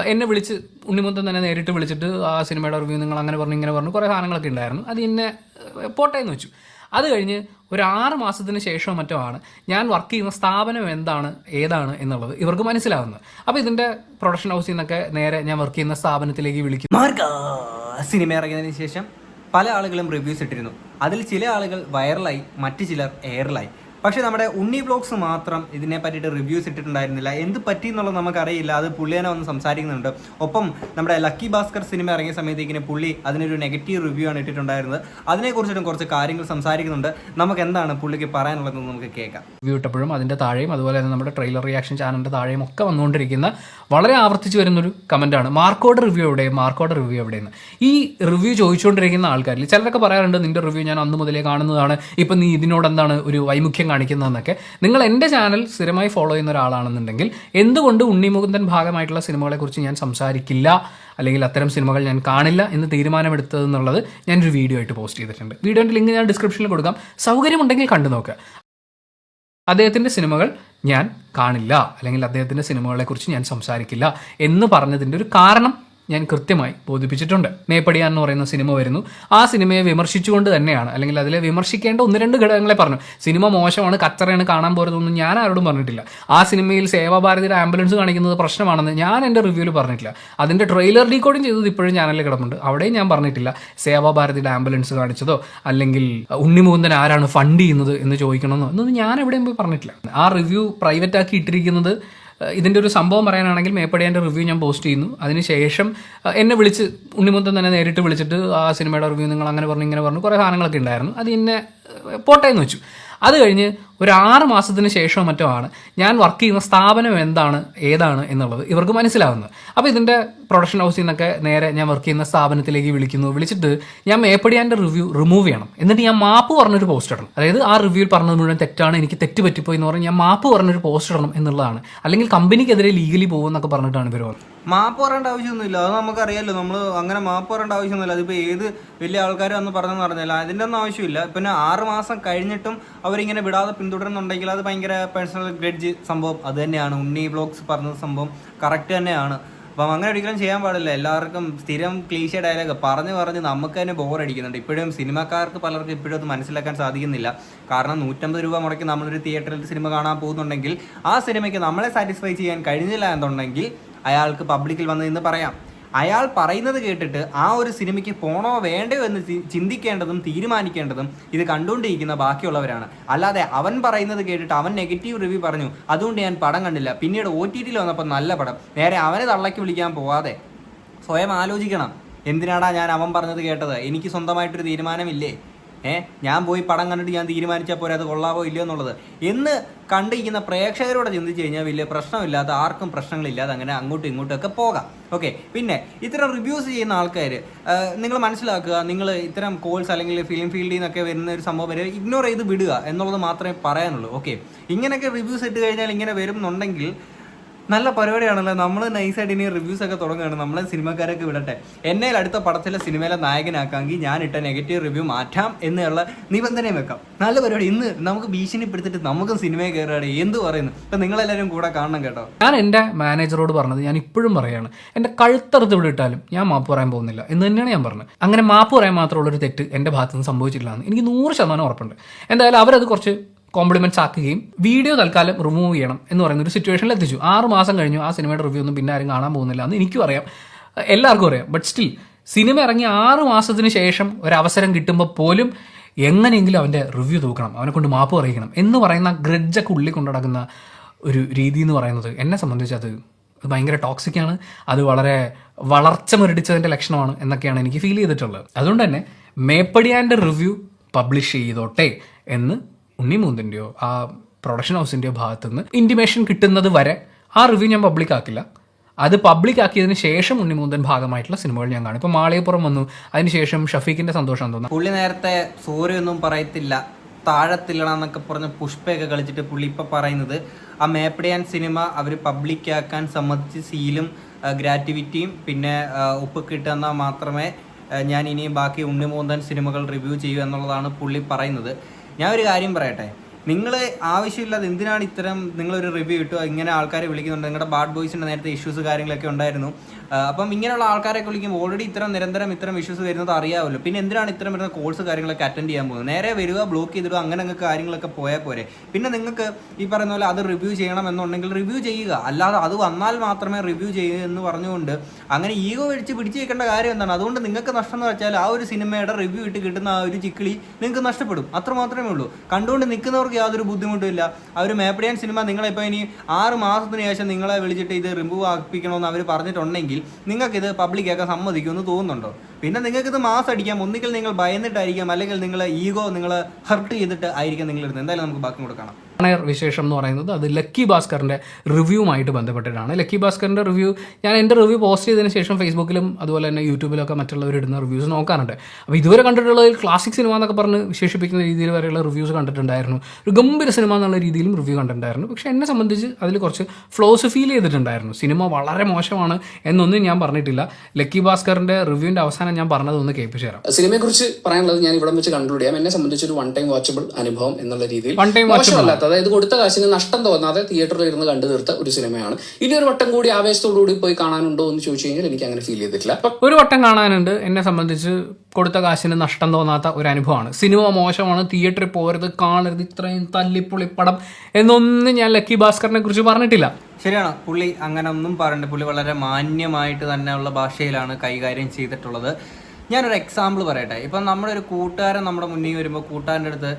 എന്നെ വിളിച്ച് ഉണ്ണിമുത്തൻ തന്നെ നേരിട്ട് വിളിച്ചിട്ട് ആ സിനിമയുടെ റിവ്യൂ നിങ്ങൾ അങ്ങനെ പറഞ്ഞു ഇങ്ങനെ പറഞ്ഞു കുറേ സാധനങ്ങളൊക്കെ ഉണ്ടായിരുന്നു. അത് എന്നെ പോട്ടെ എന്ന് വെച്ചു. അത് കഴിഞ്ഞ് ഒരു ആറ് മാസത്തിന് ശേഷമോ മറ്റോ ആണ് ഞാൻ വർക്ക് ചെയ്യുന്ന സ്ഥാപനം എന്താണ് ഏതാണ് എന്നുള്ളത് ഇവർക്ക് മനസ്സിലാവുന്നത്. അപ്പോൾ ഇതിന്റെ പ്രൊഡക്ഷൻ ഹൗസിൽ നിന്നൊക്കെ നേരെ ഞാൻ വർക്ക് ചെയ്യുന്ന സ്ഥാപനത്തിലേക്ക് വിളിക്കും. സിനിമ ഇറങ്ങിയതിന് ശേഷം പല ആളുകളും റിവ്യൂസ് ഇട്ടിരുന്നു. അതിൽ ചില ആളുകൾ വൈറലായി മറ്റു ചിലർ എയറിലായി പക്ഷേ നമ്മുടെ ഉണ്ണി ബ്ലോഗ്സ് മാത്രം ഇതിനെ പറ്റിയിട്ട് റിവ്യൂസ് ഇട്ടിട്ടുണ്ടായിരുന്നില്ല. എന്ത് പറ്റി എന്നുള്ളത് നമുക്കറിയില്ല. അത് പുള്ളി തന്നെ വന്ന് സംസാരിക്കുന്നുണ്ട്. ഒപ്പം നമ്മുടെ ലക്കി ഭാസ്കർ സിനിമ ഇറങ്ങിയ സമയത്തേക്കിന് പുള്ളി അതിനൊരു നെഗറ്റീവ് റിവ്യൂ ആണ് ഇട്ടിട്ടുണ്ടായിരുന്നത്. അതിനെക്കുറിച്ചിട്ടും കുറച്ച് കാര്യങ്ങൾ സംസാരിക്കുന്നുണ്ട്. നമുക്ക് എന്താണ് പുള്ളിക്ക് പറയാനുള്ളതെന്ന് നമുക്ക് കേൾക്കാം. റിവ്യൂ ഇട്ടപ്പോഴും അതിന്റെ താഴെയും അതുപോലെ തന്നെ നമ്മുടെ ട്രെയിലർ റിയാക്ഷൻ ചാനലിന്റെ താഴെയും ഒക്കെ വന്നുകൊണ്ടിരിക്കുന്ന വളരെ ആവർത്തിച്ച് വരുന്നൊരു കമന്റാണ് മാർക്കോട് റിവ്യൂ എവിടെ മാർക്കോട് റിവ്യൂ എവിടെയെന്ന്. ഈ റിവ്യൂ ചോദിച്ചുകൊണ്ടിരിക്കുന്ന ആൾക്കാരിൽ ചിലരൊക്കെ പറയാറുണ്ട് നിന്റെ റിവ്യൂ ഞാൻ അന്ന് മുതലേ കാണുന്നതാണ്. ഇപ്പം നീ ഇതിനോട് എന്താണ് ഒരു വൈമുഖ്യം കാണിക്കുന്നതെന്നൊക്കെ. നിങ്ങൾ എന്റെ ചാനൽ സ്ഥിരമായി ഫോളോ ചെയ്യുന്ന ഒരാളാണെന്നുണ്ടെങ്കിൽ എന്തുകൊണ്ട് ഉണ്ണിമുകുന്ദൻ ഭാഗമായിട്ടുള്ള സിനിമകളെക്കുറിച്ച് ഞാൻ സംസാരിക്കില്ല? അല്ലെങ്കിൽ അത്തരം സിനിമകൾ ഞാൻ കാണില്ല എന്ന് തീരുമാനമെടുത്തതെന്നുള്ളത് ഞാനൊരു വീഡിയോ ആയിട്ട് പോസ്റ്റ് ചെയ്തിട്ടുണ്ട്. വീഡിയോന്റെ ലിങ്ക് ഞാൻ ഡിസ്ക്രിപ്ഷനിൽ കൊടുക്കാം. സൗകര്യമുണ്ടെങ്കിൽ കണ്ടു നോക്കുക അദ്ദേഹത്തിന്റെ സിനിമകൾ ഞാൻ കാണില്ല. അല്ലെങ്കിൽ അദ്ദേഹത്തിന്റെ സിനിമകളെക്കുറിച്ച് ഞാൻ സംസാരിക്കില്ല എന്ന് പറഞ്ഞതിന്റെ ഒരു കാരണം ഞാൻ കൃത്യമായി ബോധിപ്പിച്ചിട്ടുണ്ട്. മേപ്പടിയാൻ എന്ന് പറയുന്ന സിനിമ വരുന്നു. ആ സിനിമയെ വിമർശിച്ചുകൊണ്ട് തന്നെയാണ്. അല്ലെങ്കിൽ അതിലെ വിമർശിക്കേണ്ട ഒന്ന് രണ്ട് ഘടകങ്ങളെ പറഞ്ഞു. സിനിമ മോശമാണ് കച്ചറയാണ് കാണാൻ പോരുന്നതൊന്നും ഞാൻ ആരോടും പറഞ്ഞിട്ടില്ല. ആ സിനിമയിൽ സേവാഭാരതിയുടെ ആംബുലൻസ് കാണിക്കുന്നത് പ്രശ്നമാണെന്ന് ഞാൻ എന്റെ റിവ്യൂവിൽ പറഞ്ഞിട്ടില്ല. അതിന്റെ ട്രെയിലർ ഡീകോഡിങ് ചെയ്തത് ഇപ്പോഴും ചാനലിൽ കിടപ്പുണ്ട്. അവിടെയും ഞാൻ പറഞ്ഞിട്ടില്ല. സേവാഭാരതിയുടെ ആംബുലൻസ് കാണിച്ചതോ അല്ലെങ്കിൽ ഉണ്ണിമുകുന്ദൻ ആരാണ് ഫണ്ട് ചെയ്യുന്നത് എന്ന് ചോദിക്കണമെന്നോ എന്നൊന്നും ഞാൻ എവിടെയും പോയി പറഞ്ഞിട്ടില്ല. ആ റിവ്യൂ പ്രൈവറ്റ് ആക്കി ഇട്ടിരിക്കുന്നത് ഇതിന്റെ ഒരു സംഭവം പറയാനാണെങ്കിൽ മേപ്പടിയാന്റെ റിവ്യൂ ഞാൻ പോസ്റ്റ് ചെയ്യുന്നു. അതിനുശേഷം എന്നെ വിളിച്ച് ഉണ്ണിമുത്തൻ തന്നെ നേരിട്ട് വിളിച്ചിട്ട് ആ സിനിമയുടെ റിവ്യൂ നിങ്ങൾ അങ്ങനെ പറഞ്ഞു ഇങ്ങനെ പറഞ്ഞു കുറേ സാധനങ്ങളൊക്കെ ഉണ്ടായിരുന്നു. അത് എന്നെ ഏഹ് പോട്ടെ എന്ന് വെച്ചു. അത് കഴിഞ്ഞ് ഒരു ആറ് മാസത്തിന് ശേഷമോ മറ്റോ ആണ്. ഞാൻ വർക്ക് ചെയ്യുന്ന സ്ഥാപനം എന്താണ് ഏതാണ് എന്നുള്ളത് ഇവർക്ക് മനസ്സിലാവുന്നത്. അപ്പോൾ ഇതിന്റെ പ്രൊഡക്ഷൻ ഹൗസിൽ നിന്നൊക്കെ നേരെ ഞാൻ വർക്ക് ചെയ്യുന്ന സ്ഥാപനത്തിലേക്ക് വിളിക്കുന്നു. വിളിച്ചിട്ട് ഞാൻ മേപ്പടിയാന്റെ റിവ്യൂ റിമൂവ് ചെയ്യണം. എന്നിട്ട് ഞാൻ മാപ്പ് പറഞ്ഞൊരു പോസ്റ്റ് ഇടണം. അതായത് ആ റിവ്യൂവിൽ പറഞ്ഞത് മുഴുവൻ തെറ്റാണ് എനിക്ക് തെറ്റ് പറ്റിപ്പോയി എന്ന് പറഞ്ഞാൽ ഞാൻ മാപ്പ് പറഞ്ഞൊരു പോസ്റ്റ് ഇടണം എന്നുള്ളതാണ്. അല്ലെങ്കിൽ കമ്പനിക്കെതിരെ ലീഗലി പോകുമെന്നൊക്കെ പറഞ്ഞിട്ടാണ് ഇവർ വന്നത്. മാപ്പ് പറയേണ്ട ആവശ്യമൊന്നുമില്ല. അത് നമുക്കറിയാലോ. നമ്മൾ അങ്ങനെ മാപ്പ് പറയേണ്ട ആവശ്യമൊന്നുമില്ല. അതിപ്പോൾ ഏത് വലിയ ആൾക്കാരും അന്ന് പറഞ്ഞെന്ന് പറഞ്ഞില്ല അതിന്റെ ഒന്നും ആവശ്യമില്ല. പിന്നെ ആറ് മാസം കഴിഞ്ഞിട്ടും അവരിങ്ങനെ വിടാതെ പിന്തുടരുന്നുണ്ടെങ്കിൽ അത് ഭയങ്കര പേഴ്സണൽ ഗ്രഡ്ജ് സംഭവം. അത് തന്നെയാണ്. ഉണ്ണി ബ്ലോഗ്സ് പറഞ്ഞ സംഭവം കറക്റ്റ് തന്നെയാണ്. അപ്പം അങ്ങനെ ഒരിക്കലും ചെയ്യാൻ പാടില്ല. എല്ലാവർക്കും സ്ഥിരം ക്ലീശ ഡയലോഗ് പറഞ്ഞ് പറഞ്ഞ് നമുക്ക് തന്നെ ബോർ അടിക്കുന്നുണ്ട്. ഇപ്പോഴും സിനിമക്കാർക്ക് പലർക്കും ഇപ്പോഴും അത് മനസ്സിലാക്കാൻ സാധിക്കുന്നില്ല. കാരണം നൂറ്റമ്പത് രൂപ മുടക്കി നമ്മളൊരു തിയേറ്ററിൽ സിനിമ കാണാൻ പോകുന്നുണ്ടെങ്കിൽ ആ സിനിമയ്ക്ക് നമ്മളെ സാറ്റിസ്ഫൈ ചെയ്യാൻ കഴിഞ്ഞില്ല എന്നുണ്ടെങ്കിൽ അയാൾക്ക് പബ്ലിക്കിൽ വന്ന് നിന്ന് പറയാം. അയാൾ പറയുന്നത് കേട്ടിട്ട് ആ ഒരു സിനിമയ്ക്ക് പോണോ വേണ്ടയോ എന്ന് ചിന്തിക്കേണ്ടതും തീരുമാനിക്കേണ്ടതും ഇത് കണ്ടുകൊണ്ടിരിക്കുന്ന ബാക്കിയുള്ളവരാണ്. അല്ലാതെ അവൻ പറയുന്നത് കേട്ടിട്ട് അവൻ നെഗറ്റീവ് റിവ്യൂ പറഞ്ഞു. അതുകൊണ്ട് ഞാൻ പടം കണ്ടില്ല. പിന്നീട് ഒ ടി ടിയിൽ വന്നപ്പോൾ നല്ല പടം. നേരെ അവനെ തള്ളക്കി വിളിക്കാൻ പോവാതെ. സ്വയം ആലോചിക്കണം. എന്തിനാടാ ഞാൻ അവൻ പറഞ്ഞത് കേട്ടത്? എനിക്ക് സ്വന്തമായിട്ടൊരു തീരുമാനമില്ലേ? ഏ? ഞാൻ പോയി പടം കണ്ടിട്ട് ഞാൻ തീരുമാനിച്ചാൽ പോരെ അത് കൊള്ളാവോ ഇല്ലയോ എന്നുള്ളത്. എന്ന് കണ്ടിരിക്കുന്ന പ്രേക്ഷകരോട് ചിന്തിച്ചു കഴിഞ്ഞാൽ വലിയ പ്രശ്നമില്ലാത്ത ആർക്കും പ്രശ്നങ്ങളില്ലാതെ അങ്ങനെ അങ്ങോട്ടും ഇങ്ങോട്ടും ഒക്കെ പോകാം. ഓക്കെ പിന്നെ ഇത്തരം റിവ്യൂസ് ചെയ്യുന്ന ആൾക്കാർ നിങ്ങൾ മനസ്സിലാക്കുക നിങ്ങൾ ഇത്തരം കോഴ്സ് അല്ലെങ്കിൽ ഫിലിം ഫീൽഡിൽ നിന്നൊക്കെ വരുന്ന ഒരു സംഭവം വരെ ഇഗ്നോർ ചെയ്ത് വിടുക എന്നുള്ളത് മാത്രമേ പറയാനുള്ളൂ. ഓക്കെ ഇങ്ങനെയൊക്കെ റിവ്യൂസ് ഇട്ട് കഴിഞ്ഞാൽ ഇങ്ങനെ വരുന്നുണ്ടെങ്കിൽ നല്ല പരിപാടിയാണല്ലോ. നമ്മൾ നൈസായിട്ട് ഇനി റിവ്യൂസ് ഒക്കെ തുടങ്ങുകയാണ്. നമ്മളെ സിനിമക്കാരൊക്കെ വിടട്ടെ. എന്നെ അടുത്ത പടത്തിലെ സിനിമയിലെ നായകനാക്കാമെങ്കിൽ ഞാൻ ഇട്ട നെഗറ്റീവ് റിവ്യൂ മാറ്റാം എന്നുള്ള നിബന്ധനയും വെക്കാം. നല്ല പരിപാടി. ഇന്ന് നമുക്ക് ഭീഷണിപ്പെടുത്തിട്ട് നമുക്ക് സിനിമയെ കയറുകയാണ്. എന്ത് പറയുന്നു? ഇപ്പം നിങ്ങളെല്ലാവരും കൂടെ കാണണം കേട്ടോ. ഞാൻ എന്റെ മാനേജറോട് പറഞ്ഞത് ഞാൻ ഇപ്പോഴും പറയാണ്. എന്റെ കഴുത്തറുത്ത് വിടിട്ടാലും ഞാൻ മാപ്പ് പറയാൻ പോകുന്നില്ല എന്ന് തന്നെയാണ് ഞാൻ പറഞ്ഞത്. അങ്ങനെ മാപ്പ് പറയാൻ മാത്രമുള്ള ഒരു തെറ്റ് എന്റെ ഭാഗത്തുനിന്ന് സംഭവിച്ചിട്ടില്ല എനിക്ക് നൂറ് ശതമാനം ഉറപ്പുണ്ട്. എന്തായാലും അവരത് കുറച്ച് കോംപ്ലിമെന്റ്സ് ആക്കുകയും വീഡിയോ തൽക്കാലം റിമൂവ് ചെയ്യണം എന്ന് പറയുന്ന ഒരു സിറ്റുവേഷനിൽ എത്തിച്ചു. ആറ് മാസം കഴിഞ്ഞു ആ സിനിമയുടെ റിവ്യൂ ഒന്നും പിന്നെ ആരും കാണാൻ പോകുന്നില്ല എന്ന് എനിക്കും അറിയാം. എല്ലാവർക്കും അറിയാം. ബട്ട് സ്റ്റിൽ സിനിമ ഇറങ്ങി ആറ് മാസത്തിന് ശേഷം ഒരു അവസരം കിട്ടുമ്പോൾ പോലും എങ്ങനെയെങ്കിലും അവന്റെ റിവ്യൂ തൂക്കണം അവനെ കൊണ്ട് മാപ്പ് പറയിക്കണം എന്ന് പറയുന്ന ഗ്രഡ്ജൊക്കെ ഉള്ളിൽ കൊണ്ടു നടക്കുന്ന ഒരു രീതി എന്ന് പറയുന്നത് എന്നെ സംബന്ധിച്ച് അത് അത് ഭയങ്കര ടോക്സിക്കാണ് അത് വളരെ വളർച്ച മുരടിച്ചതിന്റെ ലക്ഷണമാണ് എന്നൊക്കെയാണ് എനിക്ക് ഫീൽ ചെയ്തിട്ടുള്ളത്. അതുകൊണ്ട് തന്നെ മേപ്പടിയാന്റെ റിവ്യൂ പബ്ലിഷ് ചെയ്തോട്ടെ എന്ന് ഉണ്ണിമൂന്നിന്റെയോ ആ പ്രൊഡക്ഷൻ ഹൗസിന്റെയോ ഭാഗത്തു നിന്ന് ഇന്റിമേഷൻ കിട്ടുന്നത് വരെ ആ റിവ്യൂ ഞാൻ പബ്ലിക് ആക്കില്ല. അത് പബ്ലിക് ആക്കിയതിന് ശേഷം ഉണ്ണിമൂന്തൻ ഭാഗമായിട്ടുള്ള സിനിമകൾ ഞാൻ കാണും. ഇപ്പോൾ മാളികപ്പുറം വന്നു. അതിനുശേഷം ഷഫീഖിന്റെ സന്തോഷം തോന്നുന്നു പുള്ളി നേരത്തെ സൂര്യൊന്നും പറയത്തില്ല. താഴത്തില്ലണമെന്നൊക്കെ പറഞ്ഞ് പുഷ്പയൊക്കെ കളിച്ചിട്ട് പുള്ളി ഇപ്പം പറയുന്നത് ആ മേപ്പടിയാൻ സിനിമ അവർ പബ്ലിക്കാക്കാൻ സമ്മതിച്ച് സീലും ഗ്രാറ്റിവിറ്റിയും പിന്നെ ഉപ്പ് കിട്ടുന്ന മാത്രമേ ഞാൻ ഇനിയും ബാക്കി ഉണ്ണിമൂന്തൻ സിനിമകൾ റിവ്യൂ ചെയ്യൂ എന്നുള്ളതാണ് പുള്ളി പറയുന്നത്. ഞാൻ ഒരു കാര്യം പറയട്ടെ? നിങ്ങൾ ആവശ്യമില്ലാതെ എന്തിനാണ് ഇത്തരം നിങ്ങളൊരു റിവ്യൂ ഇട്ടു? ഇങ്ങനെ ആൾക്കാരെ വിളിക്കുന്നുണ്ട്. നിങ്ങളുടെ ബാഡ് ബോയ്സിന്റെ നേരത്തെ ഇഷ്യൂസ് കാര്യങ്ങളൊക്കെ ഉണ്ടായിരുന്നു. അപ്പം ഇങ്ങനെയുള്ള ആൾക്കാരൊക്കെ വിളിക്കുമ്പോൾ ഓൾറെഡി ഇത്തരം നിരന്തരം ഇത്തരം ഇഷ്യൂസ് വരുന്നത് അറിയാമല്ലോ പിന്നെ എന്തിനാണ് ഇത്തരം വരുന്ന കോഴ്സ് കാര്യങ്ങളൊക്കെ അറ്റൻഡ് ചെയ്യാൻ പോകുന്നത്? നേരെ വരിക ബ്ലോക്ക് ചെയ്തിടുക അങ്ങനെ അങ്ങ് കാര്യങ്ങളൊക്കെ പോയാൽ പോരെ. പിന്നെ നിങ്ങൾക്ക് ഈ പറയുന്ന പോലെ അത് റിവ്യൂ ചെയ്യണം എന്നുണ്ടെങ്കിൽ റിവ്യൂ ചെയ്യുക. അല്ലാതെ അത് വന്നാൽ മാത്രമേ റിവ്യൂ ചെയ്യൂ എന്ന് പറഞ്ഞുകൊണ്ട് അങ്ങനെ ഈഗോ വെച്ച് പിടിച്ചു വെക്കേണ്ട കാര്യം എന്താണ്? അതുകൊണ്ട് നിങ്ങൾക്ക് നഷ്ടം എന്ന് വെച്ചാൽ ആ ഒരു സിനിമയുടെ റിവ്യൂ ഇട്ട് കിട്ടുന്ന ആ ഒരു ചിക്കിളി നിങ്ങൾക്ക് നഷ്ടപ്പെടും. അത്ര മാത്രമേ ഉള്ളൂ. കണ്ടുകൊണ്ട് നിൽക്കുന്നവർക്ക് യാതൊരു ബുദ്ധിമുട്ടില്ല ആ ഒരു മേപ്പടിയാൻ സിനിമ നിങ്ങളിപ്പോൾ ഇനി ആറ് മാസത്തിന് ശേഷം നിങ്ങളെ വിളിച്ചിട്ട് ഇത് റിമൂവ് ആക്കിക്കണമെന്ന് അവർ പറഞ്ഞിട്ടുണ്ടെങ്കിൽ നിങ്ങൾക്കിത് ആക്കാൻ സമ്മതിക്കുമെന്ന് തോന്നുന്നുണ്ടോ? പിന്നെ നിങ്ങൾക്കിത് മാസ് അടിക്കാം. ഒന്നുകിൽ നിങ്ങൾ ഭയന്നിട്ടായിരിക്കാം. അല്ലെങ്കിൽ നിങ്ങൾ ഈഗോ നിങ്ങൾ ഹർട്ട് ചെയ്തിട്ട് ആയിരിക്കും നിങ്ങൾ ഇരുന്നത് എന്തായാലും നമുക്ക് ബാക്കി കൂടെ കാണാം. ഓണയർ വിശേഷം എന്ന് പറയുന്നത് അത് ലക്കി ഭാസ്കറിന്റെ റിവ്യൂമായിട്ട് ബന്ധപ്പെട്ടിട്ടാണ്. ലക്കി ഭാസ്കറിന്റെ റിവ്യൂ ഞാൻ എന്റെ റിവ്യൂ പോസ്റ്റ് ചെയ്തതിന് ശേഷം ഫേസ്ബുക്കിലും അതുപോലെ തന്നെ യൂട്യൂബിലൊക്കെ മറ്റുള്ളവർ ഇടുന്ന റിവ്യൂസ് നോക്കാറുണ്ട്. അപ്പോൾ ഇതുവരെ കണ്ടിട്ടുള്ളതിൽ ക്ലാസിക് സിനിമ എന്നൊക്കെ പറഞ്ഞ് വിശേഷിപ്പിക്കുന്ന രീതിയിൽ വരെയുള്ള റിവ്യൂസ് കണ്ടിട്ടുണ്ടായിരുന്നു. ഒരു ഗംഭീര സിനിമ എന്നുള്ള രീതിയിലും റിവ്യൂ കണ്ടിട്ടുണ്ടായിരുന്നു. പക്ഷേ എന്നെ സംബന്ധിച്ച് അതിൽ കുറച്ച് ഫ്ലോസ് ഫീൽ ചെയ്തിട്ടുണ്ടായിരുന്നു. സിനിമ വളരെ മോശമാണ് എന്നൊന്നും ഞാൻ പറഞ്ഞിട്ടില്ല. ലക്കി ഭാസ്കറിന്റെ റിവ്യൂവിന്റെ അവസാനം ഞാൻ പറഞ്ഞതൊന്ന് കേൾപ്പിച്ചു തരാം സിനിമയെക്കുറിച്ച് പറയാനുള്ളത് ഞാൻ ഇവിടെ വെച്ച് കൺക്ലൂഡ് ചെയ്യാം. എന്നെ സംബന്ധിച്ച് ഒരു വൺ ടൈം വാച്ചബിൾ അനുഭവം എന്നുള്ള രീതിയിൽ വൺ ടൈം watchable മോശമല്ലാത്ത അതായത് കൊടുത്ത കാശിന് നഷ്ടം തോന്നാതെ തിയേറ്ററിൽ ഇരുന്ന് കണ്ടു തീർത്ത ഒരു സിനിമയാണ്. ഇനി ഒരു വട്ടം കൂടി ആവേശത്തോടുകൂടി പോയി കാണാനുണ്ടോ എന്ന് ചോദിച്ചു കഴിഞ്ഞാൽ എനിക്ക് അങ്ങനെ ഫീൽ ചെയ്തിട്ടില്ല. അപ്പൊ ഒരു വട്ടം കാണാനുണ്ട്. എന്നെ സംബന്ധിച്ച് കൊടുത്ത കാശിന് നഷ്ടം തോന്നാത്ത ഒരു അനുഭവമാണ്. സിനിമ മോശമാണ് തിയേറ്ററിൽ പോരുത് കാണരുത് ഇത്രയും തല്ലിപ്പൊളി പടം എന്നൊന്നും ഞാൻ ലക്കി ഭാസ്കറിനെ കുറിച്ച് പറഞ്ഞിട്ടില്ല. ശരിയാണ്. പുള്ളി അങ്ങനെ ഒന്നും പറഞ്ഞിട്ട് പുള്ളി വളരെ മാന്യമായിട്ട് തന്നെയുള്ള ഭാഷയിലാണ് കൈകാര്യം ചെയ്തിട്ടുള്ളത്. ഞാനൊരു എക്സാമ്പിൾ പറയട്ടെ. ഇപ്പം നമ്മുടെ ഒരു കൂട്ടുകാരൻ നമ്മുടെ മുന്നിൽ വരുമ്പോൾ കൂട്ടുകാരന്റെ അടുത്ത്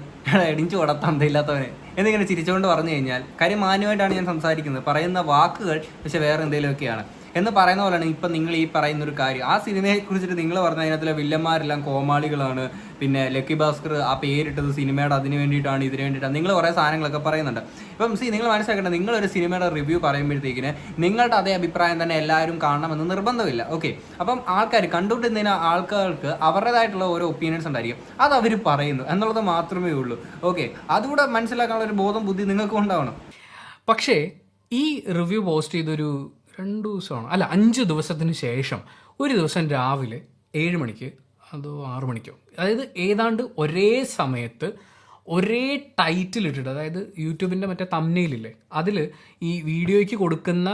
ഇടിഞ്ചു കൊട തന്തയില്ലാത്തവനെ. എന്നിങ്ങനെ ചിരിച്ചുകൊണ്ട് പറഞ്ഞു കഴിഞ്ഞാൽ കാര്യം മാന്യമായിട്ടാണ് ഞാൻ സംസാരിക്കുന്നത്. പറയുന്ന വാക്കുകൾ പക്ഷെ വേറെ എന്തെങ്കിലുമൊക്കെയാണ്. എന്ന് പറയുന്ന പോലെയാണ് ഇപ്പം നിങ്ങൾ ഈ പറയുന്ന ഒരു കാര്യം. ആ സിനിമയെ കുറിച്ചിട്ട് നിങ്ങൾ പറഞ്ഞ അതിനകത്തിലെ വില്ലന്മാരെല്ലാം കോമാളികളാണ്. പിന്നെ ലക്കി ഭാസ്കർ ആ പേരിട്ടത് സിനിമയുടെ അതിന് വേണ്ടിയിട്ടാണ് ഇതിന് വേണ്ടിയിട്ടാണ്. നിങ്ങൾ കുറേ സാധനങ്ങളൊക്കെ പറയുന്നുണ്ട്. ഇപ്പം സി നിങ്ങൾ മനസ്സിലാക്കേണ്ടത് നിങ്ങളൊരു സിനിമയുടെ റിവ്യൂ പറയുമ്പോഴത്തേക്കിന് നിങ്ങളുടെ അതേ അഭിപ്രായം തന്നെ എല്ലാവരും കാണണമെന്ന് നിർബന്ധമില്ല. ഓക്കെ. അപ്പം ആൾക്കാർ കണ്ടുകൊണ്ടിരുന്ന ആൾക്കാർക്ക് അവരുടേതായിട്ടുള്ള ഓരോ ഒപ്പീനിയൻസ് ഉണ്ടായിരിക്കും. അത് അവർ പറയുന്നു എന്നുള്ളത് മാത്രമേ ഉള്ളൂ. ഓക്കെ. അതുകൂടെ മനസ്സിലാക്കാനുള്ള ഒരു ബോധം ബുദ്ധി നിങ്ങൾക്ക് ഉണ്ടാവണം. പക്ഷേ ഈ റിവ്യൂ പോസ്റ്റ് ചെയ്തൊരു രണ്ട് ദിവസമാണ് അല്ല അഞ്ച് ദിവസത്തിന് ശേഷം. ഒരു ദിവസം രാവിലെ ഏഴ് മണിക്ക് അതോ ആറു മണിക്കോ. അതായത് ഏതാണ്ട് ഒരേ സമയത്ത് ഒരേ ടൈറ്റിൽ ഇട്ടിട്ട് അതായത് യൂട്യൂബിന്റെ മറ്റേ തമ്മയിലില്ലേ അതിൽ ഈ വീഡിയോയ്ക്ക് കൊടുക്കുന്ന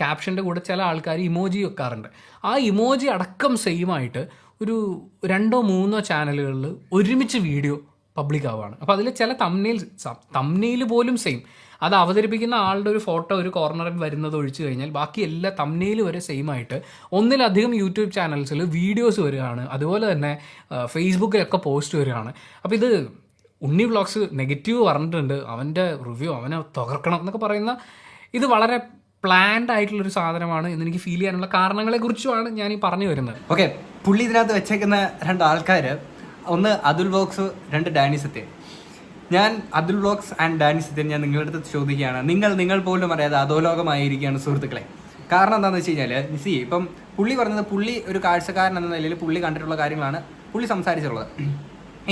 ക്യാപ്ഷന്റെ കൂടെ ചില ആൾക്കാർ ഇമോജി വെക്കാറുണ്ട്. ആ ഇമോജി അടക്കം സെയിമായിട്ട് ഒരു രണ്ടോ മൂന്നോ ചാനലുകളിൽ ഒരുമിച്ച് വീഡിയോ പബ്ലിക് ആവുകയാണ് അപ്പോൾ അതിൽ ചില തമ്നെയിൽ തമ്നെയിൽ പോലും സെയിം അത് അവതരിപ്പിക്കുന്ന ആളുടെ ഒരു ഫോട്ടോ ഒരു കോർണറിൽ വരുന്നത് ഒഴിച്ചു കഴിഞ്ഞാൽ ബാക്കി എല്ലാ തമ്നെയിൽ വരെ സെയിം ആയിട്ട് ഒന്നിലധികം യൂട്യൂബ് ചാനൽസിൽ വീഡിയോസ് വരികയാണ്. അതുപോലെ തന്നെ ഫേസ്ബുക്കിലൊക്കെ പോസ്റ്റ് വരികയാണ്. അപ്പോൾ ഇത് ഉണ്ണി വ്ളോഗ്സ് നെഗറ്റീവ് പറഞ്ഞിട്ടുണ്ട്. അവന്റെ റിവ്യൂ അവനെ തകർക്കണം എന്നൊക്കെ പറയുന്ന ഇത് വളരെ പ്ലാൻഡ് ആയിട്ടുള്ളൊരു സാധനമാണ് എന്ന് എനിക്ക് ഫീൽ ചെയ്യാനുള്ള കാരണങ്ങളെക്കുറിച്ചുമാണ് ഞാൻ ഈ പറഞ്ഞു വരുന്നത്. ഓക്കെ പുള്ളി ഇതിനകത്ത് വെച്ചേക്കുന്ന രണ്ട് ആൾക്കാർ ഒന്ന് അതുൽ വ്ലോഗ്സ് രണ്ട് ഡാനി സത്യൻ ഞാൻ അതുൽ വ്ലോഗ്സ് ആൻഡ് ഡാനി സത്യൻ ഞാൻ നിങ്ങളുടെ അടുത്ത് ചോദിക്കുകയാണ്. നിങ്ങൾ നിങ്ങൾ പോലും അറിയാതെ അധോലോകമായിരിക്കുകയാണ് സുഹൃത്തുക്കളെ. കാരണം എന്താണെന്ന് വെച്ച് കഴിഞ്ഞാൽ സി ഇപ്പം പുള്ളി പറഞ്ഞത് പുള്ളി ഒരു കാഴ്ചക്കാരൻ എന്ന നിലയിൽ പുള്ളി കണ്ടിട്ടുള്ള കാര്യങ്ങളാണ് പുള്ളി സംസാരിച്ചിട്ടുള്ളത്.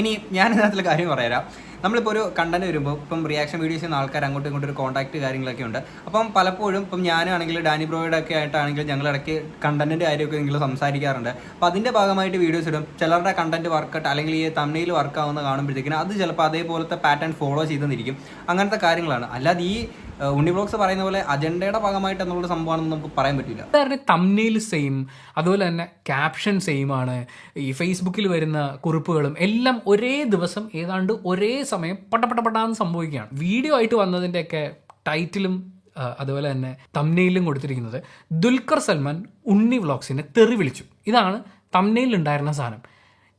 ഇനി ഞാൻ ഇതിനകത്തുള്ള കാര്യം പറയാം. നമ്മളിപ്പോൾ ഒരു കണ്ടന്റ് വരുമ്പോൾ ഇപ്പം റിയാക്ഷൻ വീഡിയോസ് ചെയ്യുന്ന ആൾക്കാർ അങ്ങോട്ടും ഇങ്ങോട്ടും ഒരു കോൺടാക്ട് കാര്യങ്ങളൊക്കെ ഉണ്ട്. അപ്പം പലപ്പോഴും ഇപ്പം ഞാനാണെങ്കിൽ ഡാനി ബ്രോയുടെ ഒക്കെ ആയിട്ടാണെങ്കിൽ ഞങ്ങൾ ഇടയ്ക്ക് കണ്ടന്റിന്റെ കാര്യമൊക്കെ നിങ്ങൾ സംസാരിക്കാറുണ്ട്. അപ്പോൾ അതിന്റെ ഭാഗമായിട്ട് വീഡിയോസ് ഇടും. ചിലരുടെ കണ്ടന്റ് വർക്കൗട്ട് അല്ലെങ്കിൽ ഈ തമിഴിൽ വർക്കാവുന്ന കാണുമ്പോഴത്തേക്കിനും അത് ചിലപ്പോൾ അതേപോലത്തെ പാറ്റേൺ ഫോളോ ചെയ്തെന്നിരിക്കും. അങ്ങനത്തെ കാര്യങ്ങളാണ്. അല്ലാതെ ഈ ഉണ്ണി ബ്ലോഗ്സ് പറയുന്ന പോലെ അജണ്ടയുടെ ഭാഗമായിട്ട് എന്നുള്ള സംഭവമാണെന്ന് നമുക്ക് പറയാൻ പറ്റില്ല. അതായത് തമ്മിൽ സെയിം അതുപോലെ തന്നെ ക്യാപ്ഷൻ സെയിം ആണ്. ഈ ഫേസ്ബുക്കിൽ വരുന്ന കുറിപ്പുകളും എല്ലാം ഒരേ ദിവസം ഏതാണ്ട് ഒരേ സമയം പട്ടപ്പെട്ടപ്പെട്ടാന്ന് സംഭവിക്കുകയാണ്. വീഡിയോ ആയിട്ട് വന്നതിന്റെയൊക്കെ ടൈറ്റിലും അതുപോലെ തന്നെ തമ്നയിലും കൊടുത്തിരിക്കുന്നത് ദുൽഖർ സൽമാൻ ഉണ്ണി വ്ളോഗ്സിനെ തെറി വിളിച്ചു. ഇതാണ് തമ്നയിലുണ്ടായിരുന്ന സാധനം.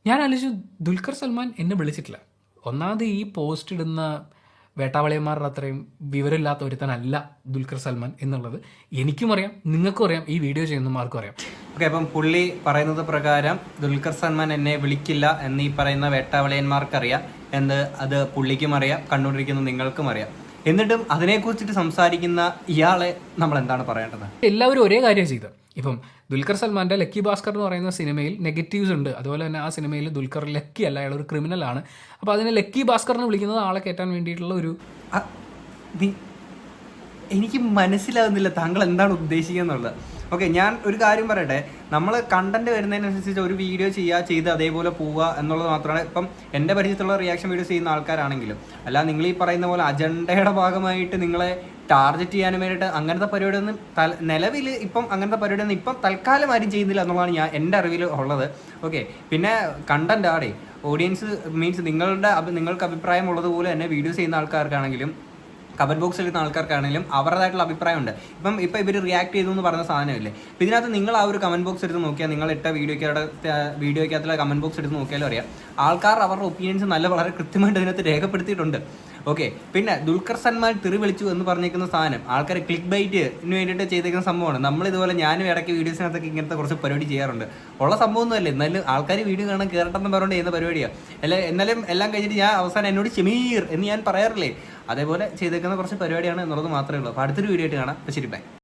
ഞാൻ ആലോചിച്ചു ദുൽഖർ സൽമാൻ എന്നെ വിളിച്ചിട്ടില്ല. ഒന്നാമത് ഈ പോസ്റ്റ് ഇടുന്ന വേട്ടാവളിയന്മാരുടെ അത്രയും വിവരമില്ലാത്ത ഒരുത്തനല്ല ദുൽഖർ സൽമാൻ എന്നുള്ളത് എനിക്കും അറിയാം നിങ്ങൾക്കും അറിയാം ഈ വീഡിയോ ചെയ്യുന്ന ആർക്കും അറിയാം. ഓക്കെ അപ്പം പുള്ളി പറയുന്നത് പ്രകാരം ദുൽഖർ സൽമാൻ എന്നെ വിളിക്കില്ല എന്ന് ഈ പറയുന്ന വേട്ടാവളിയന്മാർക്കറിയാം എന്ത് അത് പുള്ളിക്കും അറിയാം കണ്ടുകൊണ്ടിരിക്കുന്ന നിങ്ങൾക്കും അറിയാം. എന്നിട്ടും അതിനെക്കുറിച്ചിട്ട് സംസാരിക്കുന്ന ഇയാളെ നമ്മൾ എന്താണ് പറയേണ്ടത്? എല്ലാവരും ഒരേ കാര്യം ചെയ്തത് ഇപ്പം ദുൽഖർ സൽമാന്റെ ലക്കി ഭാസ്കർ എന്ന് പറയുന്ന സിനിമയിൽ നെഗറ്റീവ്സ് ഉണ്ട്. അതുപോലെ തന്നെ ആ സിനിമയിൽ ദുൽഖർ ലക്കി അല്ല അയാൾ ഒരു ക്രിമിനലാണ് അപ്പോൾ അതിനെ ലക്കി ഭാസ്കർ എന്ന് വിളിക്കുന്നത് ആളെ കയറ്റാൻ വേണ്ടിയിട്ടുള്ള ഒരു എനിക്ക് മനസ്സിലാകുന്നില്ല താങ്കൾ എന്താണ് ഉദ്ദേശിക്കുക എന്നുള്ളത് ഓക്കെ ഞാൻ ഒരു കാര്യം പറയട്ടെ. നമ്മൾ കണ്ടന്റ് വരുന്നതിനനുസരിച്ച് ഒരു വീഡിയോ ചെയ്യുക ചെയ്ത് അതേപോലെ പോവുക എന്നുള്ളത് മാത്രമാണ് ഇപ്പം എന്റെ പരിചയത്തുള്ള റിയാക്ഷൻ വീഡിയോസ് ചെയ്യുന്ന ആൾക്കാരാണെങ്കിലും. അല്ല നിങ്ങൾ ഈ പറയുന്ന പോലെ അജണ്ടയുടെ ഭാഗമായിട്ട് നിങ്ങളെ ടാർഗറ്റ് ചെയ്യാനും വേണ്ടിയിട്ട് അങ്ങനത്തെ പരിപാടിയൊന്നും തൽ നിലവിൽ ഇപ്പം അങ്ങനത്തെ പരിപാടിയൊന്നും ഇപ്പം തൽക്കാലം ആരും ചെയ്യുന്നില്ല എന്നുള്ളതാണ് ഞാൻ എന്റെ അറിവിൽ ഉള്ളത്. ഓക്കെ പിന്നെ കണ്ടന്റ് ആടേ ഓഡിയൻസ് മീൻസ് നിങ്ങളുടെ നിങ്ങൾക്ക് അഭിപ്രായം ഉള്ളതുപോലെ തന്നെ വീഡിയോസ് ചെയ്യുന്ന ആൾക്കാർക്കാണെങ്കിലും കമന്റ് ബോക്സിൽ ഇരുന്ന ആൾക്കാർക്കാണെങ്കിലും അവരുടേതായിട്ടുള്ള അഭിപ്രായമുണ്ട്. ഇപ്പം ഇപ്പം ഇവർ റിയാക്ട് ചെയ്തു എന്ന് പറഞ്ഞ സാധനമില്ലേ? അപ്പം ഇതിനകത്ത് നിങ്ങൾ ആ ഒരു കമന്റ് ബോക്സ് എടുത്ത് നോക്കിയാൽ നിങ്ങൾ ഇട്ട വീഡിയോയ്ക്കകത്ത് വീഡിയോയ്ക്കകത്തുള്ള കമന്റ് ബോക്സ് എടുത്ത് നോക്കിയാലും അറിയാം ആൾക്കാർ അവരുടെ ഒപ്പീനിയൻസ് നല്ല വളരെ കൃത്യമായിട്ട് ഇതിനകത്ത് രേഖപ്പെടുത്തിയിട്ടുണ്ട്. ഓക്കെ പിന്നെ ദുൽഖർ സൽമാൻ തെറി വിളിച്ചു എന്ന് പറഞ്ഞേക്കുന്ന സാധനം ആൾക്കാർ ക്ലിക്ക് ബൈറ്റിന് വേണ്ടിയിട്ട് ചെയ്തേക്കുന്ന സംഭവമാണ്. നമ്മൾ ഇതുപോലെ ഞാനും ഇടയ്ക്ക് വീഡിയോസിനകത്തൊക്കെ ഇങ്ങനത്തെ കുറച്ച് പരിപാടി ചെയ്യാറുണ്ട്. ഉള്ള സംഭവമൊന്നുമല്ല എന്നാലും ആൾക്കാർ വീഡിയോ കാണാൻ കയറട്ടെന്ന് പറഞ്ഞുകൊണ്ട് ചെയ്യുന്ന പരിപാടിയാണ് അല്ല എന്നാലും എല്ലാം കഴിഞ്ഞിട്ട് ഞാൻ അവസാനം എന്നോട് ഷമീർ എന്ന് ഞാൻ പറയാറില്ലേ അതേപോലെ ചെയ്തേക്കുന്ന കുറച്ച് പരിപാടിയാണ് എന്നുള്ളത് മാത്രമേ ഉള്ളൂ. അപ്പോൾ അടുത്തൊരു വീഡിയോ ആയിട്ട് കാണാം. ശരി ബൈ